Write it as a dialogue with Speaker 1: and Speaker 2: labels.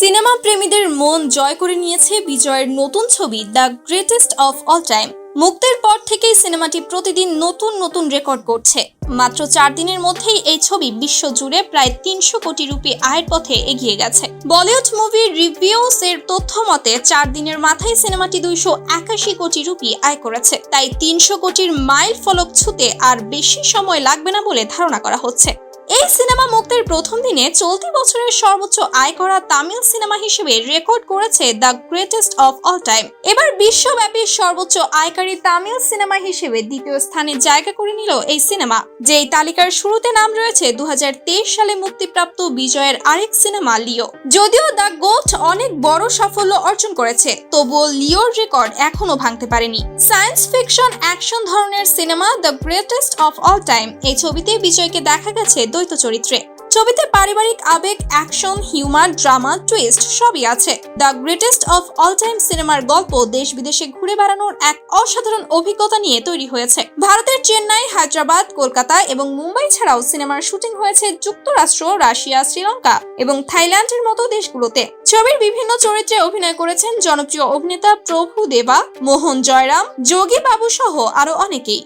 Speaker 1: Cinema প্রেমীদের মন জয় করে নিয়েছে বিজয়ের নতুন ছবি the greatest of all time. মুক্তির পর থেকেই সিনেমাটি প্রতিদিন নতুন নতুন রেকর্ড করছে। মাত্র চার দিনের মধ্যেই এই ছবি বিশ্ব জুড়ে প্রায় তিনশো কোটি রুপি আয়ের পথে এগিয়ে গেছে। বলিউড মুভি রিভিউস এর তথ্য মতে, চার দিনের মাথায় সিনেমাটি দুইশো একাশি কোটি রুপি আয় করেছে। তাই তিনশো কোটির মাইল ফলক ছুতে আর বেশি সময় লাগবে না বলে ধারণা করা হচ্ছে। এই সিনেমা মুক্তির প্রথম দিনে চলতি বছরের সর্বোচ্চ আয় করা তামিল সিনেমা হিসেবে রেকর্ড করেছে the greatest of all time. এবার বিশ্বব্যাপী সর্বোচ্চ আয়কারী তামিল সিনেমা হিসেবে দ্বিতীয় স্থানে জায়গা করে নিল এই সিনেমা, যেই তালিকার শুরুতে নাম রয়েছে দু হাজার তেইশ সালে মুক্তিপ্রাপ্ত বিজয়ের আরেক সিনেমা লিও। যদিও দ্য গোট অনেক বড় সাফল্য অর্জন করেছে, তবুও লিওর রেকর্ড এখনও ভাঙতে পারেনি। সায়েন্স ফিকশন অ্যাকশন ধরনের cinema the greatest of all time, এই ছবিতে বিজয়কে দেখা গেছে দ্বৈত চরিত্রে। ছবিতে পারিবারিক আবেগ, অ্যাকশন, হিউমার, ড্রামা, টুইস্ট সবই আছে। The greatest of all time সিনেমার গল্প দেশ বিদেশে ঘুরে বেড়ানোর এক অসাধারণ অভিজ্ঞতা নিয়ে তৈরি হয়েছে। ভারতের চেন্নাই, হায়দ্রাবাদ, কলকাতা এবং মুম্বাই ছাড়াও সিনেমার শুটিং হয়েছে যুক্তরাষ্ট্র, রাশিয়া, শ্রীলঙ্কা এবং থাইল্যান্ডের মতো দেশগুলোতে। ছবির বিভিন্ন চরিত্রে অভিনয় করেছেন জনপ্রিয় অভিনেতা প্রভু দেবা, মোহন জয়রাম, যোগী বাবু সহ আরও অনেকেই।